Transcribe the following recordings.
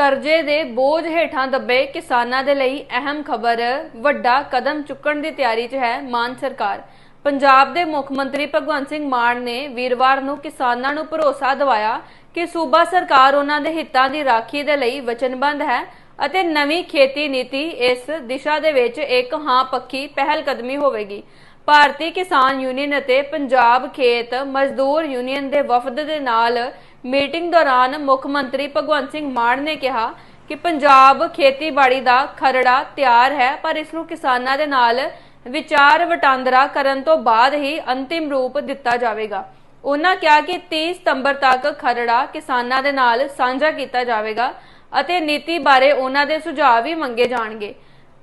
ਕਰਜ਼ੇ ਦੇ ਬੋਝ ਹੇਠਾਂ ਦੱਬੇ ਕਿਸਾਨਾਂ ਦੇ ਲਈ ਅਹਿਮ ਖਬਰ। ਵੱਡਾ ਕਦਮ ਚੁੱਕਣ ਦੀ ਤਿਆਰੀ 'ਚ ਹੈ ਮਾਨ ਸਰਕਾਰ। ਪੰਜਾਬ ਦੇ ਮੁੱਖ ਮੰਤਰੀ ਭਗਵੰਤ ਸਿੰਘ ਮਾਨ ਨੇ ਵੀਰਵਾਰ ਨੂੰ ਕਿਸਾਨਾਂ ਨੂੰ ਭਰੋਸਾ ਦਿਵਾਇਆ ਕਿ ਸੂਬਾ ਸਰਕਾਰ ਉਹਨਾਂ ਦੇ ਹਿੱਤਾਂ ਦੀ ਰਾਖੀ ਦੇ ਲਈ ਵਚਨਬੱਧ ਹੈ ਅਤੇ ਨਵੀਂ ਖੇਤੀ ਨੀਤੀ ਇਸ ਦਿਸ਼ਾ ਦੇ ਵਿੱਚ ਇੱਕ ਹਾਂ ਪੱਖੀ ਪਹਿਲ ਕਦਮੀ ਹੋਵੇਗੀ। ਭਾਰਤੀ ਕਿਸਾਨ ਯੂਨੀਅਨ ਅਤੇ ਪੰਜਾਬ ਖੇਤ ਮਜ਼ਦੂਰ ਯੂਨੀਅਨ ਦੇ ਵਫਦ ਦੇ ਨਾਲ ਮੀਟਿੰਗ ਦੌਰਾਨ ਮੁੱਖ ਮੰਤਰੀ ਭਗਵੰਤ ਸਿੰਘ ਮਾਨ ਨੇ ਕਿਹਾ ਕਿ ਪੰਜਾਬ ਖੇਤੀਬਾੜੀ ਦਾ ਖਰੜਾ ਤਿਆਰ ਹੈ, ਪਰ ਇਸ ਨੂੰ ਕਿਸਾਨਾਂ ਦੇ ਨਾਲ ਵਿਚਾਰ ਵਟਾਂਦਰਾ ਕਰਨ ਤੋਂ ਬਾਅਦ ਹੀ ਅੰਤਿਮ ਰੂਪ ਦਿੱਤਾ ਜਾਵੇਗਾ। ਉਹਨਾਂ ਕਿਹਾ ਕਿ 30 ਸਤੰਬਰ ਤੱਕ ਖਰੜਾ ਕਿਸਾਨਾਂ ਦੇ ਨਾਲ ਸਾਂਝਾ ਕੀਤਾ ਜਾਵੇਗਾ ਅਤੇ ਨੀਤੀ ਬਾਰੇ ਉਹਨਾਂ ਦੇ ਸੁਝਾਅ ਵੀ ਮੰਗੇ ਜਾਣਗੇ।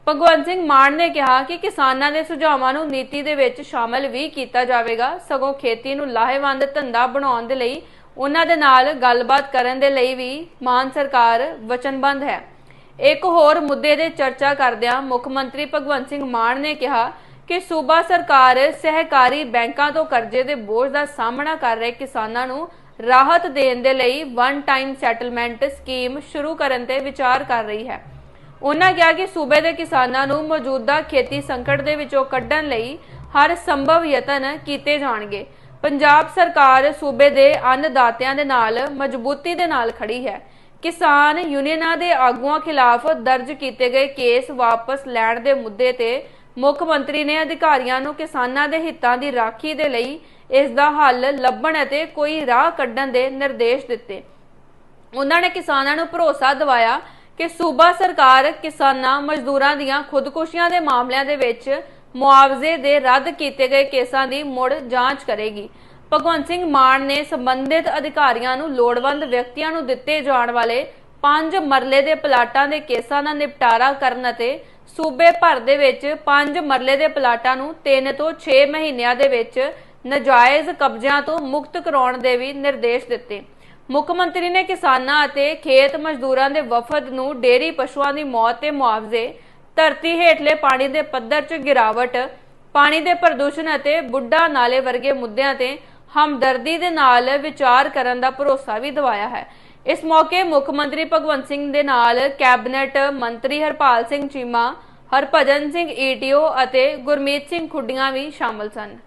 ਭਗਵੰਤ ਸਿੰਘ ਮਾਨ ਨੇ ਕਿਹਾ ਕਿ ਕਿਸਾਨਾਂ ਦੇ ਸੁਝਾਵਾਂ ਨੂੰ ਨੀਤੀ ਦੇ ਵਿੱਚ ਸ਼ਾਮਲ ਵੀ ਕੀਤਾ ਜਾਵੇਗਾ। ਸਗੋਂ ਖੇਤੀ ਨੂੰ ਲਾਹੇਵੰਦ ਧੰਦਾ ਬਣਾਉਣ ਦੇ ਲਈ ਉਹਨਾਂ ਦੇ ਨਾਲ ਗੱਲਬਾਤ ਕਰਨ ਦੇ ਲਈ ਵੀ ਮਾਨ ਸਰਕਾਰ ਵਚਨਬੱਧ ਹੈ। ਇੱਕ ਹੋਰ ਮੁੱਦੇ ਦੇ ਚਰਚਾ ਕਰਦਿਆਂ ਮੁੱਖ ਮੰਤਰੀ ਭਗਵੰਤ ਸਿੰਘ ਮਾਨ ਨੇ ਕਿਹਾ ਕਿ ਸੂਬਾ ਸਰਕਾਰ ਸਹਿਕਾਰੀ ਬੈਂਕਾਂ ਤੋਂ ਕਰਜ਼ੇ ਦੇ ਬੋਝ ਦਾ ਸਾਹਮਣਾ ਕਰ ਰਹੇ ਕਿਸਾਨਾਂ ਨੂੰ ਰਾਹਤ ਦੇਣ ਦੇ ਲਈ ਵਨ ਟਾਈਮ ਸੈਟਲਮੈਂਟ ਸਕੀਮ ਸ਼ੁਰੂ ਕਰਨ ਤੇ ਵਿਚਾਰ ਕਰ ਰਹੀ ਹੈ। ਉਹਨਾਂ ਕਿਹਾ ਕਿ ਸੂਬੇ ਦੇ ਕਿਸਾਨਾਂ ਨੂੰ ਮੌਜੂਦਾ ਖੇਤੀ ਸੰਕਟ ਦੇ ਵਿੱਚੋਂ ਕੱਢਣ ਲਈ ਹਰ ਸੰਭਵ ਯਤਨ ਕੀਤੇ ਜਾਣਗੇ। ਪੰਜਾਬ ਸਰਕਾਰ ਸੂਬੇ ਦੇ ਅੰਨਦਾਤਿਆਂ ਦੇ ਨਾਲ, ਮਜ਼ਬੂਤੀ ਦੇ ਨਾਲ ਖੜੀ ਹੈ। ਕਿਸਾਨ ਯੂਨੀਅਨਾਂ ਦੇ ਆਗੂਆਂ ਖਿਲਾਫ ਦਰਜ ਕੀਤੇ ਗਏ ਕੇਸ ਵਾਪਸ ਲੈਣ ਦੇ ਮੁੱਦੇ ਤੇ ਮੁੱਖ ਮੰਤਰੀ ਨੇ ਅਧਿਕਾਰੀਆਂ ਨੂੰ ਕਿਸਾਨਾਂ ਦੇ ਹਿੱਤਾਂ ਦੀ ਰਾਖੀ ਦੇ ਲਈ ਇਸ ਦਾ ਹੱਲ ਲੱਭਣ ਅਤੇ ਕੋਈ ਰਾਹ ਕੱਢਣ ਦੇ ਨਿਰਦੇਸ਼ ਦਿੱਤੇ। ਉਹਨਾਂ ਨੇ ਕਿਸਾਨਾਂ ਨੂੰ ਭਰੋਸਾ ਦਿਵਾਇਆ ਕਿ ਸੂਬਾ ਸਰਕਾਰ ਕਿਸਾਨਾਂ ਮਜ਼ਦੂਰਾਂ ਦੀਆਂ ਖੁਦਕੁਸ਼ੀਆਂ ਦੇ ਮਾਮਲਿਆਂ ਦੇ ਵਿੱਚ ਮੁਆਵਜ਼ੇ ਦੇ ਰੱਦ ਕੀਤੇ ਗਏ ਕੇਸਾਂ ਦੀ ਮੁੜ ਜਾਂਚ ਕਰੇਗੀ। ਭਗਵੰਤ ਸਿੰਘ ਮਾਨ ਨੇ ਸੰਬੰਧਿਤ ਅਧਿਕਾਰੀਆਂ ਨੂੰ ਲੋੜਵੰਦ ਵਿਅਕਤੀਆਂ ਨੂੰ ਦਿੱਤੇ ਜਾਣ ਵਾਲੇ 5 ਮਰਲੇ ਦੇ ਪਲਾਟਾਂ ਦੇ ਕੇਸਾਂ ਦਾ ਨਿਪਟਾਰਾ ਕਰਨ ਅਤੇ ਸੂਬੇ ਭਰ ਦੇ ਵਿੱਚ 5 ਮਰਲੇ ਦੇ ਪਲਾਟਾਂ ਨੂੰ 3 ਤੋਂ 6 ਮਹੀਨਿਆਂ ਦੇ ਵਿੱਚ ਨਜਾਇਜ਼ ਕਬਜ਼ਿਆਂ ਤੋਂ ਮੁਕਤ ਕਰਾਉਣ ਦੇ ਵੀ ਨਿਰਦੇਸ਼ ਦਿੱਤੇ। ਮੁੱਖ ਮੰਤਰੀ ਨੇ ਕਿਸਾਨਾਂ ਅਤੇ ਖੇਤ ਮਜ਼ਦੂਰਾਂ ਦੇ ਵਫਦ ਨੂੰ ਡੇਰੀ ਪਸ਼ੂਆਂ ਦੀ ਮੌਤ ਤੇ ਮੁਆਵਜ਼ੇ ਧਰਤੀ ਹੇਠਲੇ ਪਾਣੀ ਦੇ ਪੱਧਰ 'ਚ ਗਿਰਾਵਟ, ਪਾਣੀ ਦੇ ਪ੍ਰਦੂਸ਼ਣ ਅਤੇ ਬੁੱਢਾ ਨਾਲੇ ਵਰਗੇ ਮੁੱਦਿਆਂ ਤੇ ਹਮਦਰਦੀ ਦੇ ਨਾਲ ਵਿਚਾਰ ਕਰਨ ਦਾ ਭਰੋਸਾ ਵੀ ਦਿਵਾਇਆ ਹੈ। ਇਸ ਮੌਕੇ ਮੁੱਖ ਮੰਤਰੀ ਭਗਵੰਤ ਸਿੰਘ ਦੇ ਨਾਲ ਕੈਬਨਿਟ ਮੰਤਰੀ ਹਰਪਾਲ ਸਿੰਘ ਚੀਮਾ, ਹਰਭਜਨ ਸਿੰਘ ਈਟੀਓ ਅਤੇ ਗੁਰਮੀਤ ਸਿੰਘ ਖੁੱਡੀਆਂ ਵੀ ਸ਼ਾਮਲ ਸਨ।